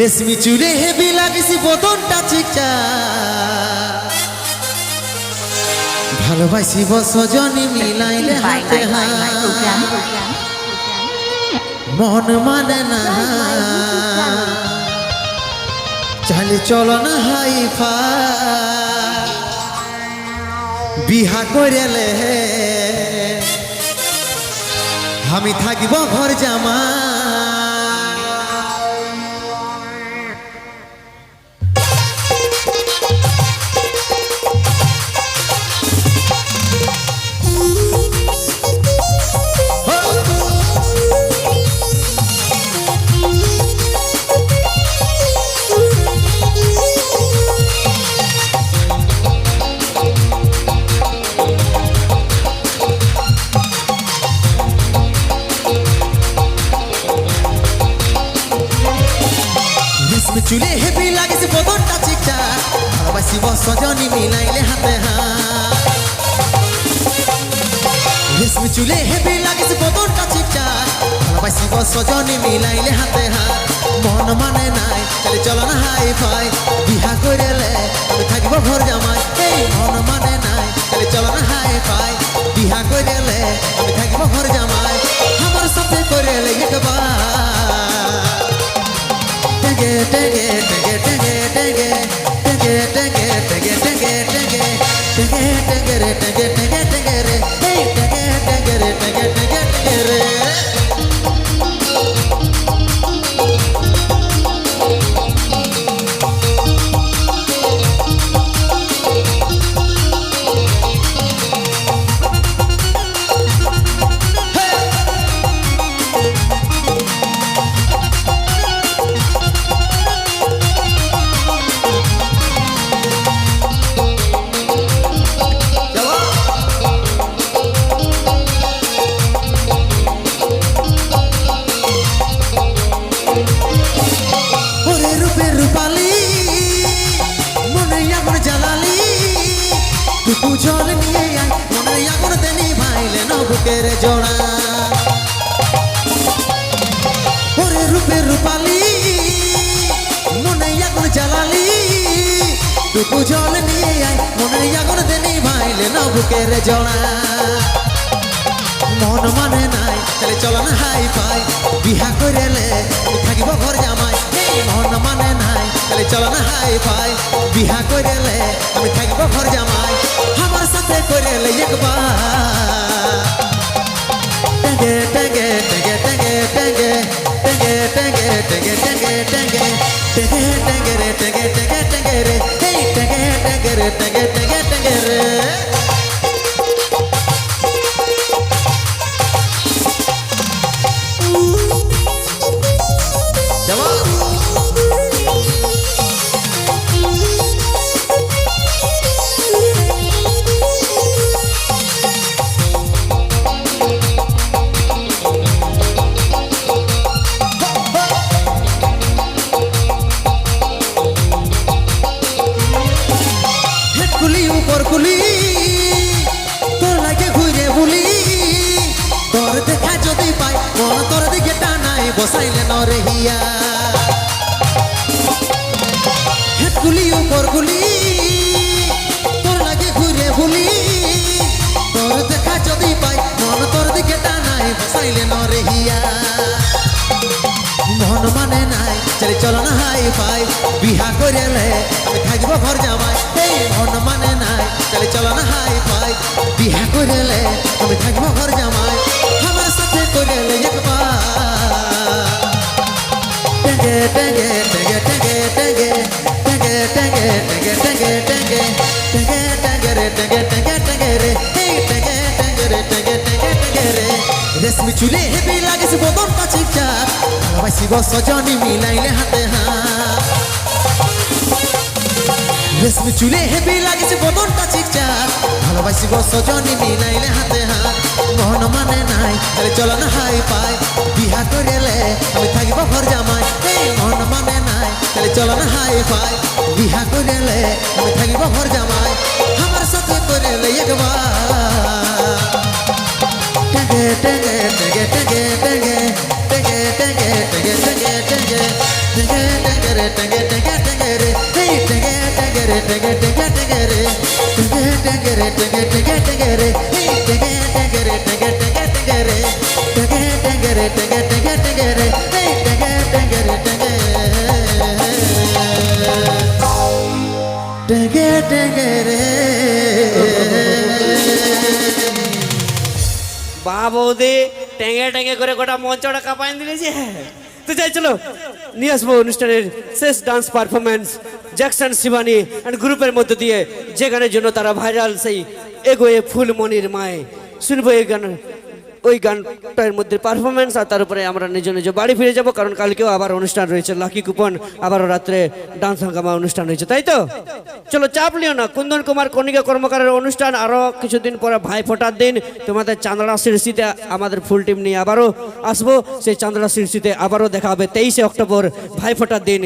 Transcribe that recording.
রেশমি চুলে হেবি লাগিস বদনটা চিকচা। ভালোবাসিব সজনী মিলাইলে হাতে হাত। মন মানে না। চালে চলো না হাই ফা। বিহা করেলে আমি থাকিব ঘর জামা। ভালোবাসিব সজনী মিলাইলে হাতে হাত। রেশমি চুলে হেবি লাগিস বদনটা চিকচা ভালোবাসিব সজনী মিলাইলে হাতে হাত। মন মানে নাই চলে চলো না হাই ফাই বিহা করেলে আমি থাকিব ঘর জামাই। এই মন মানে নাই চলে চলো না হাই ফাই বিহা করেলে আমি থাকিব ঘর জামাই। আমার সাথে করেলে একবার টেগে টেগে টেগে টেগে টেগে। টেগে টেগে টেগে টেগে টেগে টেগে টেগে রে টেগে রূপে রূপালি মনে আগুন জ্বালালি। টুকু জল নিয়ে আয়, মনে আগুন দেনি ভাইলে নবুকের জোড়া। ওরে রূপে রূপালি মনে আগুন জ্বালালি। টুকু জল নিয়ে আয়, মনে আগুন দেনি ভাইলে নবুকের জোড়া। মন মানে নাই, তাহলে চলো না হাই ফাই বিহা আমি থাকিব ঘর জামাই। এই মন মানে নাই, তাহলে চলো না হাই ফাই। বিহা করেলে আমি থাকিব ঘর জামাই। আমার সাথে করেলে একবার। টেগে টেগে টেগে টেগে টেগে টেগে টেগে টেগে টেগে টেগে টেগে টেগে রে টেগে টেগে টেগে রে। এই টেগে টেগে রে টেগে টেগে টেগে উপর কুলি, তোর লাগে ঘুরে বুলি তোর দেখা যদি পাই, মন তোর দিকে টানাই বসাইলে নরে হিয়া। হেড কুলি, উপর কুলি, তোর লাগে ঘুরে বুলি তোর দেখা যদি পাই, মন তোর দিকে টানাই বসাইলে নরে হিয়া। চলে চলো না হাই ফাই বিহা করেলে আমি থাকব ঘর জামাই এই মন মানে নাই চলে চলো না হাই ফাই বিহা করেলে আমি থাকব ঘর জামাই আমার সাথে করেলে একবার টেগে টেগে টেগে টেগে টেগে টেগে টেগে টেগে টেগে টেগে টেগে টেগে রে টেগে টেগে টেগে রে এই টেগে টেগে রে টেগে টেগে টেগে রে রেশমি চুলে হেবি লাগিস বদনটা চিকচাক ভালোবাসিব সজনী, মিলাইলে হাতে হাত। রেশমি চুলে হেবি লাগিস বদনটা চিকচাক। ভালোবাসিব সজনী, মিলাইলে হাতে হাত। মন মানে নাই তাহলে চলো না হাই পাই বিহা করেলে আমি থাকিব ঘর জামাই। এই মন মানে নাই তাহলে চলো না হাই পাই বিহা করেলে আমি থাকিব ঘর জামাই। আমার সাথে করেলে একবার। টেঙ্গে টেঙ্গে রে। বা বৌদি টেঙ্গে টেঙ্গে করে গোটা মঞ্চটা কাঁপাই দিলেছে তো যাই, চলো, নিয়ে আসব অনুষ্ঠানের শেষ dance performance Jackson Shivani and গ্রুপের মধ্যে দিয়ে যে গানের জন্য তারা ভাইরাল সেই এগোয়ে ফুলমণির মায়ে। শুনব এই গান ওই গানটার মধ্যে পারফরমেন্স আর তার উপরে আমরা নিজ নিজ বাড়ি ফিরে যাব, কারণ কালকেও আবার অনুষ্ঠান রয়েছে, লাকি কুপন, আবারও রাত্রে ডান্স হাঙ্গামা অনুষ্ঠান রয়েছে, তাই তো? চলো চাপ লিও না, কুন্দন কুমার কণিকা কর্মকারের অনুষ্ঠান আরও কিছুদিন পরে ভাই ফোটার দিন, তোমাদের চান্দড়া শীর্ষিতে আমাদের ফুল টিম নিয়ে আবারও আসব, সেই চান্দড়া শীর্ষিতে আবারও দেখা হবে তেইশে অক্টোবর, ভাই ফোটার দিন।